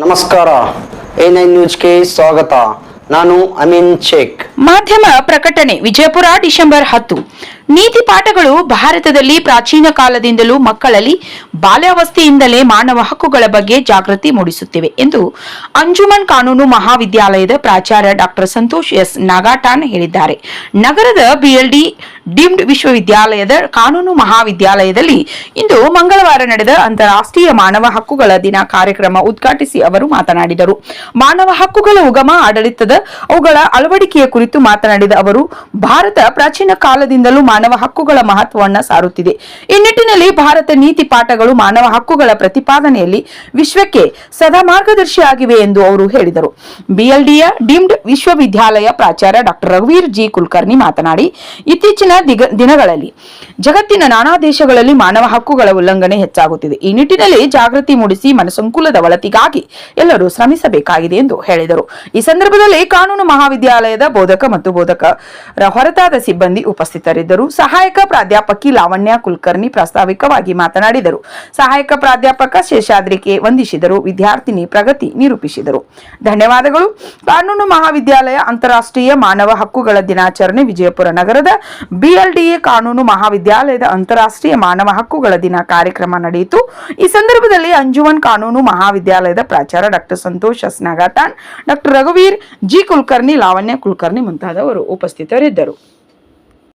ನಮಸ್ಕಾರ. A nine ನ್ಯೂಸ್ಗೆ ಸ್ವಾಗತ. ನಾನು ಅಮೀನ್ ಶೇಖ್. ಮಾಧ್ಯಮ ಪ್ರಕಟಣೆ ವಿಜಯಪುರ ಡಿಸೆಂಬರ್ ಹತ್ತು. ನೀತಿ ಪಾಠಗಳು ಭಾರತದಲ್ಲಿ ಪ್ರಾಚೀನ ಕಾಲದಿಂದಲೂ ಮಕ್ಕಳಲ್ಲಿ ಬಾಲ್ಯಾವಸ್ಥೆಯಿಂದಲೇ ಮಾನವ ಹಕ್ಕುಗಳ ಬಗ್ಗೆ ಜಾಗೃತಿ ಮೂಡಿಸುತ್ತಿವೆ ಎಂದು ಅಂಜುಮನ್ ಕಾನೂನು ಮಹಾವಿದ್ಯಾಲಯದ ಪ್ರಾಚಾರ್ಯ ಡಾಕ್ಟರ್ ಸಂತೋಷ್ ಎಸ್ ನಾಗಾಟಾನ್ ಹೇಳಿದ್ದಾರೆ. ನಗರದ ಬಿಎಲ್ಡಿ ಡಿಮ್ಡ್ ವಿಶ್ವವಿದ್ಯಾಲಯದ ಕಾನೂನು ಮಹಾವಿದ್ಯಾಲಯದಲ್ಲಿ ಇಂದು ಮಂಗಳವಾರ ನಡೆದ ಅಂತಾರಾಷ್ಟ್ರೀಯ ಮಾನವ ಹಕ್ಕುಗಳ ದಿನ ಕಾರ್ಯಕ್ರಮ ಉದ್ಘಾಟಿಸಿ ಅವರು ಮಾತನಾಡಿದರು. ಮಾನವ ಹಕ್ಕುಗಳ ಉಗಮ ಆಡಳಿತದ ಅವುಗಳ ಅಳವಡಿಕೆಯ ಕುರಿತು ಮಾತನಾಡಿದ ಅವರು, ಭಾರತ ಪ್ರಾಚೀನ ಕಾಲದಿಂದಲೂ ಮಾನವ ಹಕ್ಕುಗಳ ಮಹತ್ವವನ್ನು ಸಾರುತ್ತಿದೆ. ಈ ನಿಟ್ಟಿನಲ್ಲಿ ಭಾರತ ನೀತಿ ಪಾಠಗಳು ಮಾನವ ಹಕ್ಕುಗಳ ಪ್ರತಿಪಾದನೆಯಲ್ಲಿ ವಿಶ್ವಕ್ಕೆ ಸದಾ ಮಾರ್ಗದರ್ಶಿಯಾಗಿವೆ ಎಂದು ಅವರು ಹೇಳಿದರು. ಬಿಎಲ್ಡಿಯ ಡಿಮ್ಡ್ ವಿಶ್ವವಿದ್ಯಾಲಯ ಪ್ರಾಚಾರ್ಯ ಡಾಕ್ಟರ್ ರಘುವೀರ್ ಜಿ ಕುಲಕರ್ಣಿ ಮಾತನಾಡಿ, ಇತ್ತೀಚಿನ ದಿನಗಳಲ್ಲಿ ಜಗತ್ತಿನ ನಾನಾ ದೇಶಗಳಲ್ಲಿ ಮಾನವ ಹಕ್ಕುಗಳ ಉಲ್ಲಂಘನೆ ಹೆಚ್ಚಾಗುತ್ತಿದೆ. ಈ ನಿಟ್ಟಿನಲ್ಲಿ ಜಾಗೃತಿ ಮೂಡಿಸಿ ಮನಸಂಕುಲದ ಒಳತಿಗಾಗಿ ಎಲ್ಲರೂ ಶ್ರಮಿಸಬೇಕಾಗಿದೆ ಎಂದು ಹೇಳಿದರು. ಈ ಸಂದರ್ಭದಲ್ಲಿ ಕಾನೂನು ಮಹಾವಿದ್ಯಾಲಯದ ಬೋಧಕ ಮತ್ತು ಬೋಧಕರ ಹೊರತಾದ ಸಿಬ್ಬಂದಿ ಉಪಸ್ಥಿತರಿದ್ದರು. ಸಹಾಯಕ ಪ್ರಾಧ್ಯಾಪಕಿ ಲಾವಣ್ಯ ಕುಲಕರ್ಣಿ ಪ್ರಾಸ್ತಾವಿಕವಾಗಿ ಮಾತನಾಡಿದರು. ಸಹಾಯಕ ಪ್ರಾಧ್ಯಾಪಕ ಶೇಷಾದ್ರಿಕೆ ವಂದಿಸಿದರು. ವಿದ್ಯಾರ್ಥಿನಿ ಪ್ರಗತಿ ನಿರೂಪಿಸಿದರು. ಧನ್ಯವಾದಗಳು. ಕಾನೂನು ಮಹಾವಿದ್ಯಾಲಯ ಅಂತಾರಾಷ್ಟ್ರೀಯ ಮಾನವ ಹಕ್ಕುಗಳ ದಿನಾಚರಣೆ ವಿಜಯಪುರ ನಗರದ ಬಿಎಲ್ಡಿಎ ಕಾನೂನು ಮಹಾವಿದ್ಯಾಲಯದ ಅಂತಾರಾಷ್ಟ್ರೀಯ ಮಾನವ ಹಕ್ಕುಗಳ ದಿನ ಕಾರ್ಯಕ್ರಮ ನಡೆಯಿತು. ಈ ಸಂದರ್ಭದಲ್ಲಿ ಅಂಜುಮನ್ ಕಾನೂನು ಮಹಾವಿದ್ಯಾಲಯದ ಪ್ರಾಚಾರ್ಯ ಡಾಕ್ಟರ್ ಸಂತೋಷ್ ಎಸ್ ಡಾಕ್ಟರ್ ರಘುವೀರ್ ಜಿ ಕುಲಕರ್ಣಿ, ಲಾವಣ್ಯ ಕುಲಕರ್ಣಿ ಮುಂತಾದವರು ಉಪಸ್ಥಿತರಿದ್ದರು.